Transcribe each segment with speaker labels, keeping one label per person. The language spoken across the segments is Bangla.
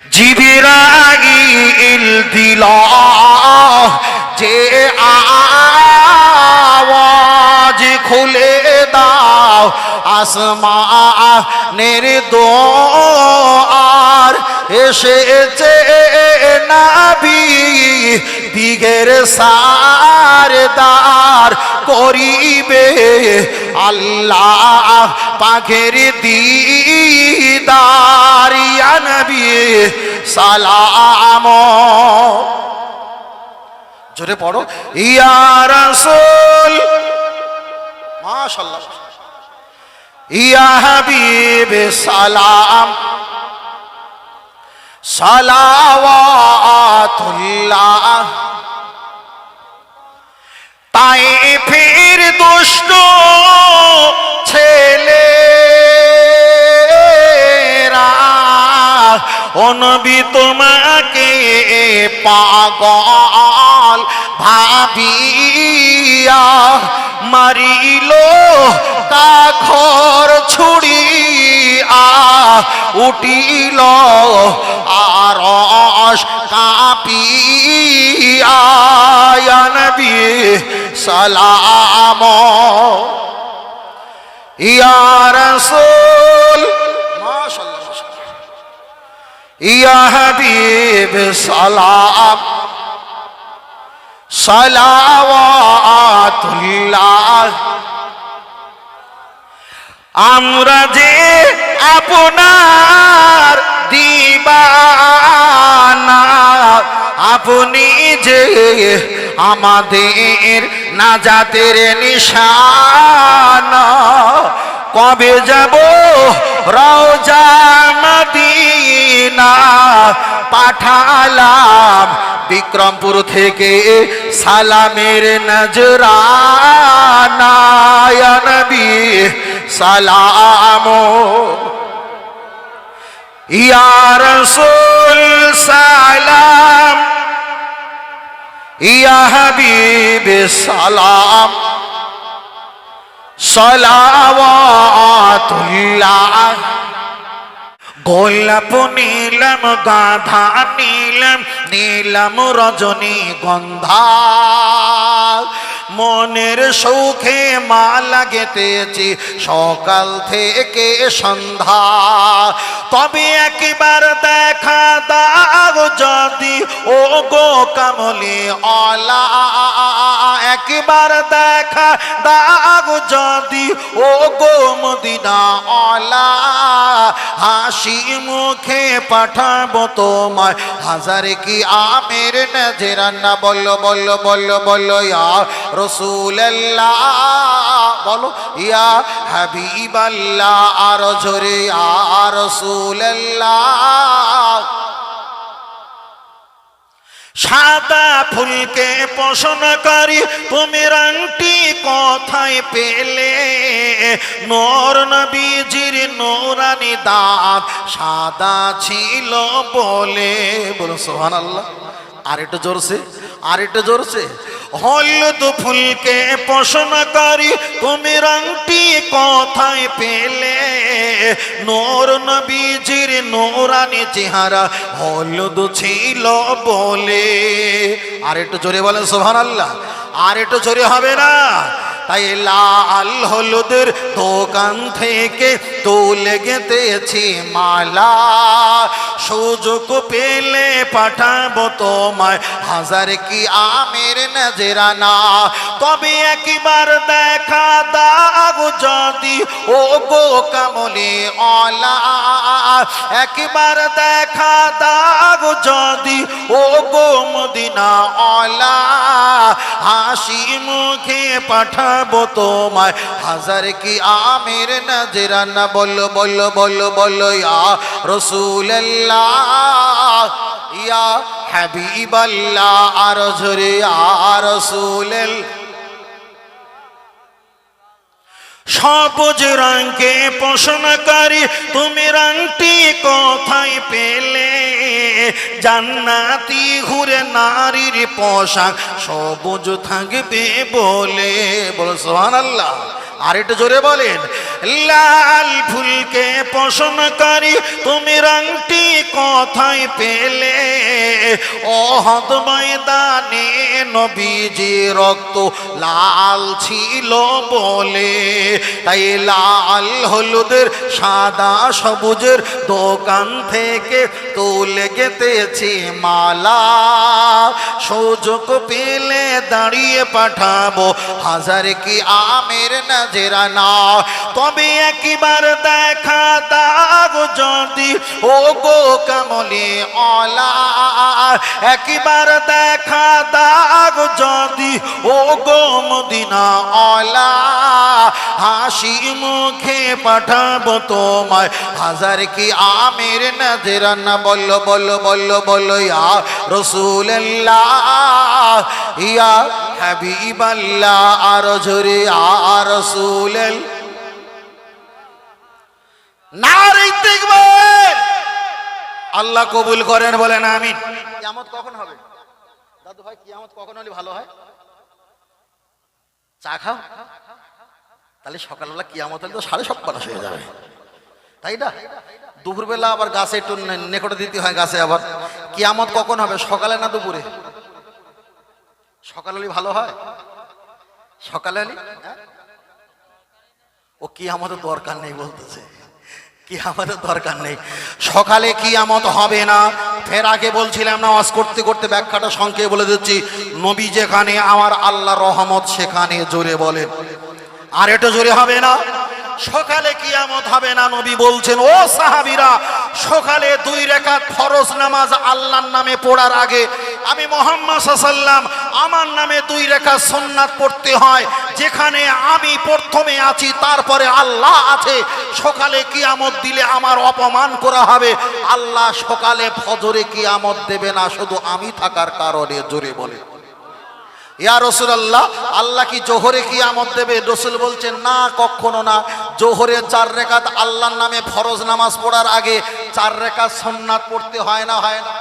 Speaker 1: জিবিরাইল দিল যে আওয়াজ খুলে দাও আসমানের আর এসেছে নাবি দিগের সারদার করিবে আল্লাহ পাখের দিদার ইয়া সালাম। জোরে পড়ো, ইয়া রাসূল। মাশাআল্লাহ, ইয়া হাবিব, সালাম। সালাওয়াতুল্লাহ। তাই ফির দুষ্ট ছেলে অনবি তোমাকে পাগল ভাবিয়া মারিল কাখর ছুড়িয়া উঠিল আর কাপিয়া। নবী সালাম। ইয়া রাসূল মাশাআল্লাহ সালাম। সালাওয়াতুল্লাহ। আমরা যে আপনার দিবানা আপনি যে আমাদের নাজাতের নিশানা। কবে যাব? রওজা পাঠালাম। বিক্রমপুর থেকে সালামের নজরানা। ইয়া নবী, সালাম। ইয়া রাসূল, সালাম। ইয়া হাবিবে সালাম। সলাওয়াতুল্লাহ। গোলাপ নীলম গাধা নীলম নীলম রজনী গন্ধা। মনের সৌখে মা লাগেতেছি সকাল থেকে সন্ধ্যা। তবে একবার দেখা দাও যদি ও গো কামলি অলা একবার দেখা দাও যদি ও গো মদিনা অলা হাসি মুখে পাঠাবো তোমায়, হাজারে কি আমের নজরান্না বলল বলল বলল বলল ইয়া রসুল্লাহ বলো, ইয়া হাবিবাল্লাহ, আর জোরে আর রসুল্লাহ সাদা ফুলকে পছন্দ করি, তুমি রংটি কোথায় পেলে? নোর নবীজির নোরানি দাঁত সাদা ছিল বলে। বলো সোহান আল্লাহ আর একটু জোরছে আর একটু জোরছে হলুদ ফুলকে পছন্দ করি। তুমি রংটি কোথায় পেলে? নোর নবীজির নোরানি চেহারা হলুদ ছিল বলে। আর একটু জোরে বলেন সোহান আল্লাহ আর একটু জোরে হবে না? তাই লাল হলুদের দোকান থেকে তুলে গেতেছি মালা। সুযোগ পেলে পাঠাবো তোমায়, হাজার কি আমের নজরানা। তবে একবার দেখা দাগ যদি ও গো কামলে অলা একবার দেখা দাগ যদি ও গো মদিনা অলা হাসি মুখে পাঠাবো তোমায়। হাজার কি আমের নজরানা বলো বলো বলো বলো, ইয়া রসুল্লাহ ইয়া হাবিবাল্লাহ, আর ঝরে আর রসুল সবুজ রঙকে পোষণকারী, তুমি রংটি কোথায় পেলে? জান্নাতি ঘুরে নারীর পোশাক সবুজ থাকবে বলে বলো সোহান আল্লাহ আর একটু জোরে বলেন, লাল ফুলকে পশমকারী তুমি রংটি কোথায় পেলে? ও হদ ময়দানে নবীজি রক্ত লাল ছিল বলে, তাই লাল হলুদের, সাদা সবুজের দোকান থেকে তুলে গেতেছি মালা। সুযোগ পেলে দাঁড়িয়ে পাঠাবো, হাজার কি আমের নাজেরা না তবে একবার দেখা দাগ যদি ও গো কামলি অলা একবার দেখা দাগ যদি ও গো মদিনা অলা হাসি মুখে পাঠাবো তোমায়। হাজার কি আমের না? বলল বলল বলল বলল ইয়া রসুল্লাহ ইয়া হাবিবাল্লাহ, আর জোরে আর দেখবেন। আল্লাহ কবুল করেন, বলেন আমি কিয়ামত কখন হবে? দাদু ভাই, কিয়ামত কখন হলে ভালো হয়? চা খাও। তাহলে সকালবেলা কিয়ামত হলে তো সাড়ে সব সপ্তাহ হয়ে যাবে। তাই না? দুপুরবেলা আবার গাছে একটু নেকড়ে দিতে হয় গাছে আবার। কিয়ামত কখন হবে? সকালে না দুপুরে? সকালে হলে ভালো হয়? সকালে হলে হ্যাঁ? ও কি আমাদের দরকার নেই বলতেছে। কি আমাদের দরকার নেই। সকালে কি আমত হবে না। ফের আগে বলছিলাম না নামাজ করতে করতে ব্যাখ্যাটা সংক্ষেপে বলে দিচ্ছি। নবী যেখানে, আমার আল্লাহ রহমত সেখানে জোরে বলেন। আর এটা জোরে হবে না। সকালে কিয়ামত হবে না, নবী বলছেন, ও সাহাবীরা, সকালে দুই রেখাত ফরজ নামাজ আল্লাহর নামে পড়ার আগে আমি মোহাম্মদ সাল্লাম, আমার নামে দুই রেখা সন্ন্যাত পড়তে হয়, যেখানে আমি প্রথমে আছি, তারপরে আল্লাহ আছে। সকালে কিয়ামত দিলে আমার অপমান করা হবে। আল্লাহ সকালে ফজরে কিয়ামত দেবে না, শুধু আমি থাকার কারণে, জোরে বলে। ইয়া রসুল আল্লাহ আল্লাহ কি জোহরে কি আমদ দেবে? রসুল বলছেন, না, কখনো না। জোহরে চার রেখাত আল্লাহর নামে ফরজ নামাজ পড়ার আগে চার রেখাত সন্ন্যাত পড়তে হয় না হয় না?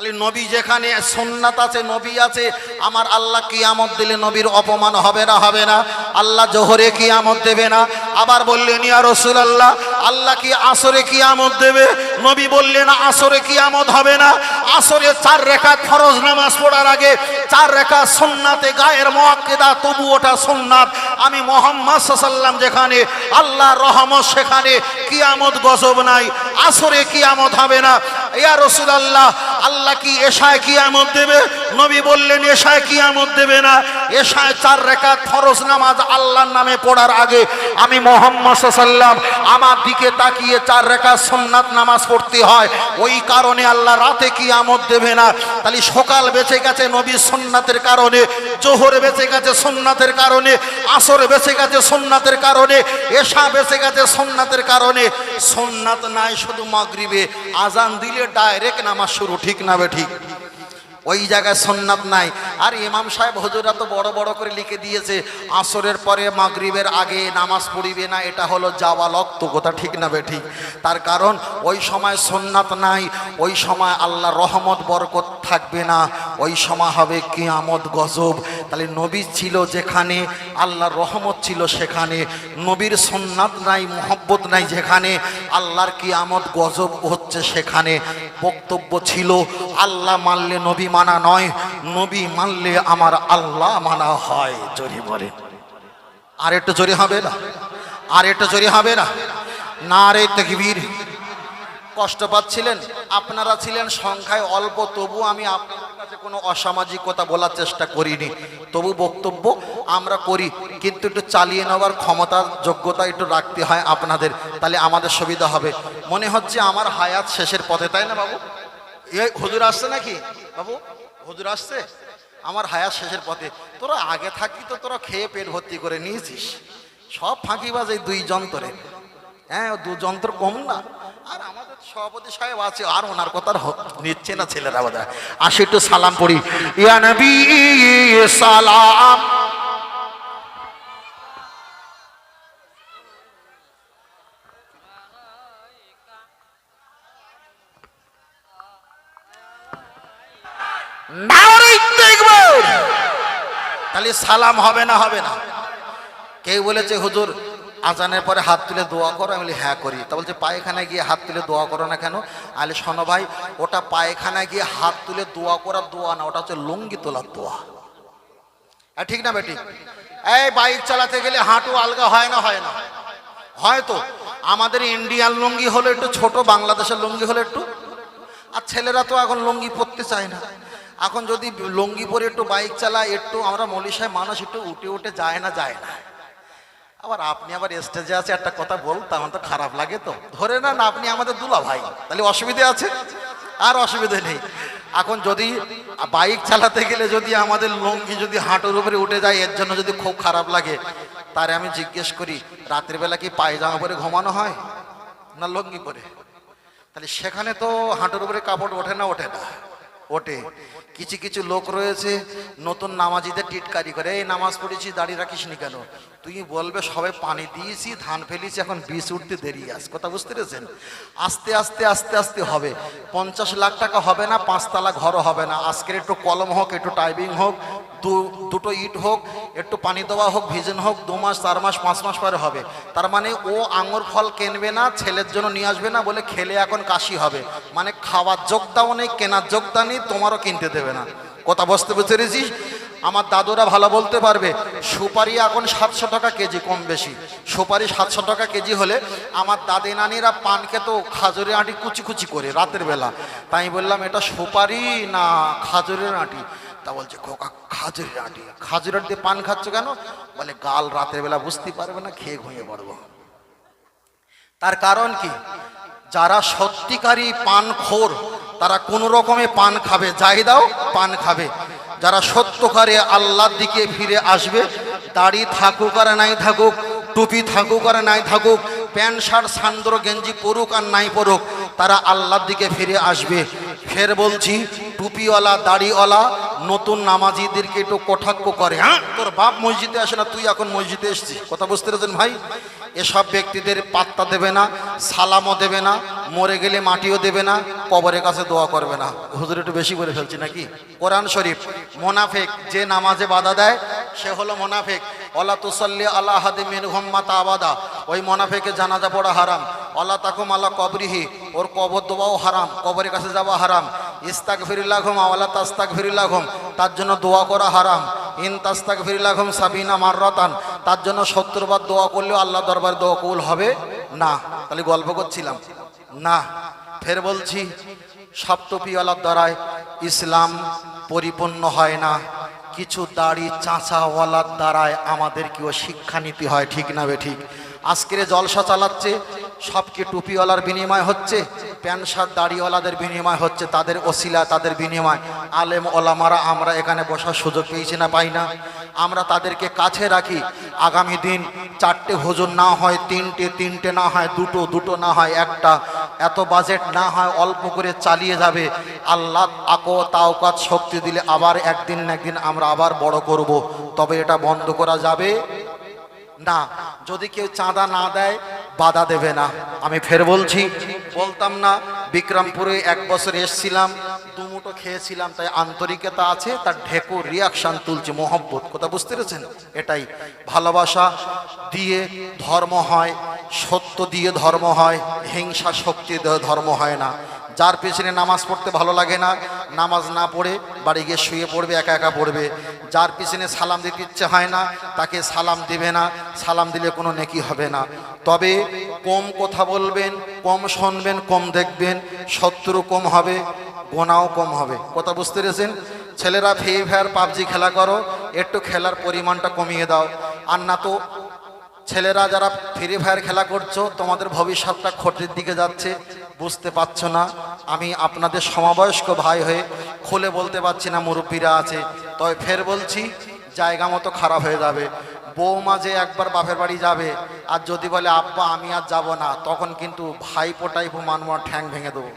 Speaker 1: তাহলে নবী যেখানে সন্ন্যাত আছে, নবী আছে, আমার আল্লাহ কি আমদ দিলে নবীর অপমান হবে না হবে না। আল্লাহ জোহরে কি আমদ দেবে না। আবার বললেন, ইয়া রসুল আল্লাহ আল্লাহ কি আসরে কি আমদ দেবে? নবী বললেন, আসরে কি আমদ হবে না। আসরে চার রেখাত ফরজ নামাজ পড়ার আগে চার রেখা সুন্নাতে গায়ের মোয়াক্কেদা, তবু ওটা সুন্নাত। আমি মোহাম্মদ সাল্লাম যেখানে আল্লাহ রহমত সেখানে। কিয়ামত গজব নাই। আসরে কিয়ামত হবে না। ইয়া রসুল আল্লাহ আল্লাহ কি এশায় কিয়ামত দেবে? নবী বললেন, এশায় কিয়ামত দেবে না। এশায় চার রেখাত ফরজ নামাজ আল্লাহর নামে পড়ার আগে আমি মোহাম্মদ সাল্লাম আমার দিকে তাকিয়ে চার রেখা সুন্নাত নামাজ পড়তে হয়। ওই কারণে আল্লাহ রাতে কি আমদ দেবে না। তাহলে সকাল বেঁচে গেছে নবী সোননাথের কারণে, জোহর বেঁচে গেছে সোননাথের কারণে, আসর বেঁচে গেছে সোননাথের কারণে, এশা বেঁচে গেছে সোননাথের কারণে। সোননাথ নাই শুধু মাগরিবে। আজান দিলে ডাইরেক্ট নামাজ শুরু, ঠিক না বে ঠিক? ওই জায়গায় সন্ন্যাত নাই। আর ইমাম সাহেব হজুরা তো বড় বড় করে লিখে দিয়েছে, আসরের পরে মাগরিবের আগে নামাজ পড়িবে না, এটা হলো যাওয়া লক্ত কোথা ঠিক না বেঠিক? তার কারণ ওই সময় সন্ন্যাত নাই, ওই সময় আল্লাহ রহমত, বরকত থাকবে না। ওই সময় হবে কিয়ামত গজব। তাহলে নবী ছিল যেখানে, আল্লাহর রহমত ছিল সেখানে, নবীর সন্ন্যাত নাই, মোহব্বত নাই যেখানে, আল্লাহর কিয়ামত গজব হচ্ছে সেখানে। বক্তব্য ছিল, আল্লাহ মানলে নবী মানা নয়, নবী মানলে আমার আল্লাহ মানা হয়। জোরে বলে। আর একটু জোরে হবে না? আর একটু জোরে হবে না? না রে তকবীর। কষ্ট পাচ্ছিলেন, আপনারা ছিলেন সংখ্যায় অল্প, তবু আমি আপনাদের কাছে কোনো অসামাজিকতা বলার চেষ্টা করিনি। তবু বক্তব্য আমরা করি, কিন্তু একটু চালিয়ে নেওয়ার ক্ষমতার যোগ্যতা একটু রাখতে হয় আপনাদের, তাহলে আমাদের সুবিধা হবে। মনে হচ্ছে আমার হায়াত শেষের পথে, তাই না বাবু? এ হুজুর আসছে নাকি? বাবু, হুজুর আসছে? আমার হায়াত শেষের পথে। তোরা আগে থাকি তো তোরা খেয়ে পেট ভর্তি করে নিয়েছিস। সব ফাঁকিবাজ এই দুই যন্ত্রের হ্যাঁ দু যন্ত্র কম না। আর আমাদের সভাপতি সাহেব আছে, আর ওনার কথা নিচ্ছে না ছেলেরা বোধ আসি একটু সালাম পড়ি। ইয়া নবী, সালাম। তাহলে সালাম হবে না হবে না। কেউ বলেছে, হুজুর আজানের পরে হাত তুলে দোয়া করো। আমি বলি হ্যাঁ করি। তা বলছে, পায়খানায় গিয়ে হাত তুলে দোয়া করো না কেন? আলে, শোনো ভাই, ওটা পায়খানায় গিয়ে হাত তুলে দোয়া করার দোয়া না, ওটা হচ্ছে লুঙ্গি তোলার দোয়া। হ্যাঁ ঠিক না বেটি? এই বাইক চালাতে গেলে হাঁটু আলগা হয় না হয় না। হয়তো আমাদের ইন্ডিয়ান লুঙ্গি হলো একটু ছোট, বাংলাদেশের লুঙ্গি হলো একটু। আর ছেলেরা তো এখন লুঙ্গি পরতে চায় না। এখন যদি লুঙ্গি পরে একটু বাইক চালায়, একটু আমরা মলিশায় মানুষ একটু উঠে উঠে যায় না যায় না। আবার আপনি আবার স্টেজে আছে, একটা কথা বলতে আমার তো খারাপ লাগে তো। ধরে না আপনি আমাদের দুলা ভাই, তাহলে অসুবিধে আছে? আর অসুবিধে নেই। এখন যদি বাইক চালাতে গেলে যদি আমাদের লঙ্গি যদি হাঁটুর উপরে উঠে যায়, এর জন্য যদি খুব খারাপ লাগে তারে আমি জিজ্ঞেস করি, রাতের বেলা কি পায়জামা পরে ঘুমানো হয়? না লঙ্গি পরে? তাহলে সেখানে তো হাঁটুর উপরে কাপড় ওঠে না ওঠে না। ওঠে। কিছু কিছু লোক রয়েছে, নতুন নামাজিদের টিটকারি করে, এই নামাজ পড়েছি, দাঁড়িয়ে রাখিস নি কেন? তুই বলবে, সবে পানি দিয়েছি, ধান ফেলিছি, এখন বীজ উঠতে দেরি আস কথা বুঝতে পেরেছেন? আস্তে আস্তে আস্তে আস্তে হবে। পঞ্চাশ লাখ টাকা হবে না, পাঁচতলা ঘরও হবে না। আজকের একটু কলম হোক, একটু টাইপিং হোক দুটো ইট হোক, একটু পানি দেওয়া হোক, ভিজন হোক, দু মাস, চার মাস, পাঁচ মাস পরে হবে। তার মানে ও আঙুর ফল কিনবে না, ছেলের জন্য নিয়ে আসবে না বলে খেলে এখন কাশি হবে। মানে খাওয়ার যোগদাও নেই, কেনার যোগদা নেই তোমারও কিনতে দেবে না। কথা বসতে বুঝতে পেরেছিস? আমার দাদুরা ভালো বলতে পারবে, সুপারি এখন সাতশো টাকা কেজি কম বেশি। সুপারি সাতশো টাকা কেজি হলে আমার দাদি নানিরা পান খেত, খাজুরের আঁটি কুচি কুচি করে রাতের বেলা। তাই বললাম, এটা সুপারি না খাজুরের আঁটি? তা বলছে, খোকা, খাজুরের আঁটি। খাজুরের দিয়ে পান খাচ্ছ কেন? বলে, গাল রাতের বেলা বুঝতে পারবে না, খেয়ে ঘুমিয়ে পড়ব। তার কারণ কি? যারা সত্যিকারী পান খোর তারা কোনো রকমে পান খাবে। যাই দাও, পান খাবে। যারা সত্যকারে আল্লাহর দিকে ফিরে আসবে, দাড়ি থাকুক আর নাই থাকুক, টুপি থাকুক আর নাই থাকুক, প্যান্ট, শার্ট, সান্দ্র, গেঞ্জি পরুক আর নাই পরুক, তারা আল্লাহর দিকে ফিরে আসবে। ফের বলছি টুপিওয়ালা, দাড়িওয়ালা, নতুন নামাজিদেরকে একটু কটাক্ষ করে হ্যাঁ? তোর বাপ মসজিদে আসে না, তুই এখন মসজিদে এসছিস? কথা বুঝতে পেরেছেন ভাই? এসব ব্যক্তিদের পাত্তা দেবে না, সালামও দেবে না, মরে গেলে মাটিও দেবে না, কবরের কাছে দোয়া করবে না। হুজুর, একটু বেশি করে ফেলছি নাকি? কোরআন শরীফ, মোনাফেক, যে নামাজে বাধা দেয়, সে হলো মোনাফেক। অলা তুসল্লি আল্লাহ হাদি ঘম্মাতা আবাদা ওই মোনাফেকে জানাজা পড়া হারাম। অলা তাকুম আল্লাহ কবরিহি, ওর কবর দোয়াও হারাম, কবরের কাছে যাওয়া হারাম। ইস্তাক ফিরিল্লাহ ঘুম আওয়ালা তাস্তাক ফিরিল্লাহ ঘুম তার জন্য দোয়া করা হারাম। ইন তাস্তাক ফিরিল্লাহ ঘুম সাবিনা মাররাতান। তার জন্য সত্তর বার দোয়া করলেও আল্লাহ দরবার দোয়া কবুল হবে না। তাহলে গল্প করছিলাম। না, ফের বলছি, সপ্তপিওয়ালার দ্বারায় ইসলাম পরিপূর্ণ হয় না। কিছু দাড়ি চাঁচাওয়ালার দ্বারায় আমাদেরকেও শিক্ষা নিতে হয়, ঠিক না বে ঠিক? আজকের জলসা চালাচ্ছে সব কি টুপিওয়ালার বিনিময় হচ্ছে, প্যান্ট শার্ট দাড়িওয়ালাদের বিনিময় হচ্ছে, তাদের ওসিলা, তাদের বিনিময়। আলেম ওলামারা আমরা এখানে বসার সুযোগ পেয়েছি না, পাই না। আমরা তাদেরকে কাছে রাখি, আগামী দিন চারটে হুজুর না হয়, তিনটে তিনটে না হয়, দুটো দুটো না হয়, একটা। এত বাজেট না হয়, অল্প করে চালিয়ে যাবে। আল্লাহ আকো তাওকাত শক্তি দিলে আবার একদিন না একদিন আমরা আবার বড় করব। তবে এটা বন্ধ করা যাবে না। যদি কেউ চাঁদা না দেয় বাধা দেবে না। আমি ফের বলছি, বলতাম না, বিক্রমপুরে এক বছর এসছিলাম দুমুটো খেয়েছিলাম, তাই আন্তরিকতা আছে, তার ঢেকু রিয়াকশান তুলছে, মোহব্বত। কথা বুঝতে পেরেছেন? এটাই। ভালোবাসা দিয়ে ধর্ম হয়, সত্য দিয়ে ধর্ম হয়, হিংসা শক্তি ধর্ম হয় না। যার পেছনে নামাজ পড়তে ভালো লাগে না, নামাজ না পড়ে বাড়ি গিয়ে শুয়ে পড়বে, একা একা পড়বে। যার পিছনে সালাম দিতে ইচ্ছে হয় না, তাকে সালাম দিবে না, সালাম দিলে কোনো নেকি হবে না। তবে কম কথা বলবেন, কম শুনবেন, কম দেখবেন, শত্রু কম হবে, গোনাও কম হবে। কথা বুঝতে পেরেছেন? ছেলেরা ফ্রি ফায়ার পাবজি খেলা করো, একটু খেলার পরিমাণটা কমিয়ে দাও। আর না তো ছেলেরা যারা ফ্রি ফায়ার খেলা করছ, তোমাদের ভবিষ্যৎটা ক্ষতির দিকে যাচ্ছে। বুঝতে পারছ না? আমি আপনাদের সমবয়স্ক ভাই হয়ে খুলে বলতে পারছি না, মুরব্বীরা আছে। তবে ফের বলছি, জায়গা মতো খারাপ হয়ে যাবে। বৌমা যে একবার বাপের বাড়ি যাবে, আর যদি বলে, আব্বা, আমি আর যাব না, তখন কিন্তু ভাইপো টাইপো আর ঠ্যাং ভেঙে দেবো।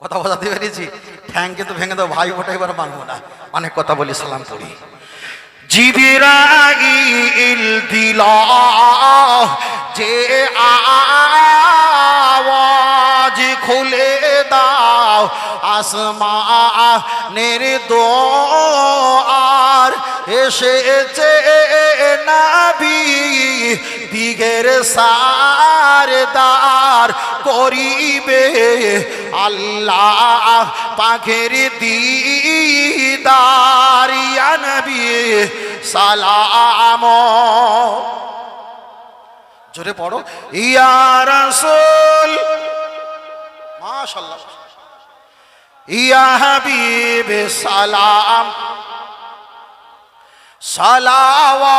Speaker 1: কথা বোঝাতে পেরেছি ঠ্যাং কিন্তু ভেঙে দেবো ভাইপো টাইপ আর মানবো না অনেক কথা বলি, সালাম পড়ি জিবিরাইল দিলা যে আওয়াজ খুলে দাও আসমা আসমানের দোয়ার। এসেছে নাবি দিগের সারদার করিবে আল্লাহ পাখের দিদার। নবী, সালাম। জোরে পড়ো। ইয়া রাসূল মাশাআল্লাহ। ইয়া হাবিব সালাম। সালাওয়াতুল্লাহ।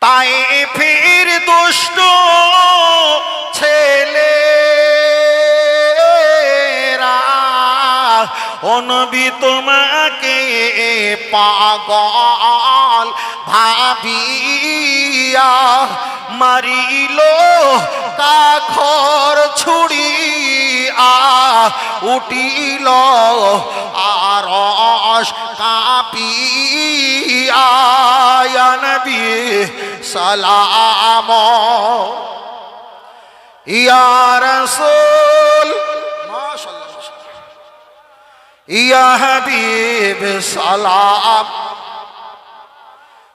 Speaker 1: তাই ফির দুষ্ট ছেলে। অনবি তোমাকে পাগল ভাবিয়া মারিল কাখর ছুড়িয়া উঠিল আর কাপিয়া। সালাম। ইয়া রাসূল মাশাআল্লাহ। ইয়া হাবিব সালাম।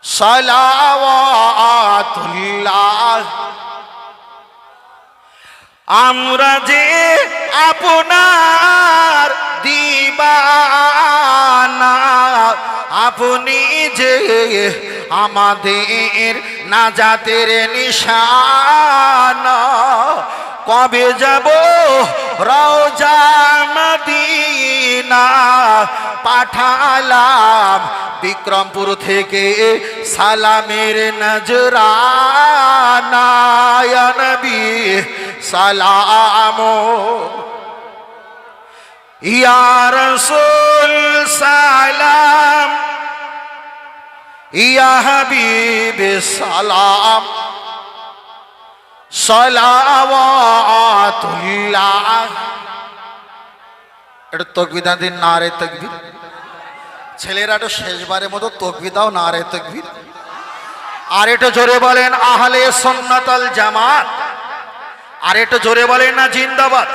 Speaker 1: সালাওয়াতুল্লাহ। আমরা যে আপনার দিবানা আপনি যে আমাদের নাজাতের নিশানা কবে যাব? রওজা পাঠালাম। বিক্রমপুর থেকে সালামের নজরানা, ইয়া নবী, সালাম। ইয়া রাসূল, সালাম। ইয়া হাবিব, সালাম। সালাওয়াতুল্লাহ। এটা তকবিদা দিন না রে তকবির। ছেলেরা শেষবারের মতো না রে আর একটু জোরে বলেন আর জোরে বলেন না, জিন্দাবাদ।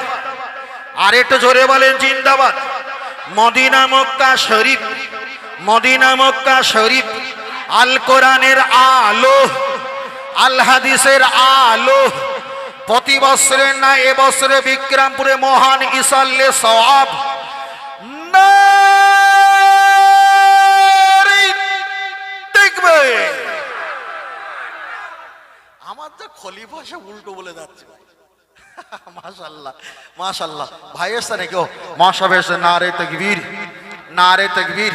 Speaker 1: আর একটু জোরে বলেন, জিন্দাবাদ। মদিনা মক্কা শরীফ, মদিনা মক্কা শরীফ, আল কোরআনের আলো। আল আলো প্রতি বছরের না এবছরে বিক্রমপুরে মহান ইসাল্লে সওয়াব। দেখবে। আমার যে খলিফা, সে উল্টো বলে যাচ্ছে। মাশাল্লাহ মাশাল্লাহ ভাইয়ের সাথে কেউ মাসাবের নারে তকবীর নারে তকবীর।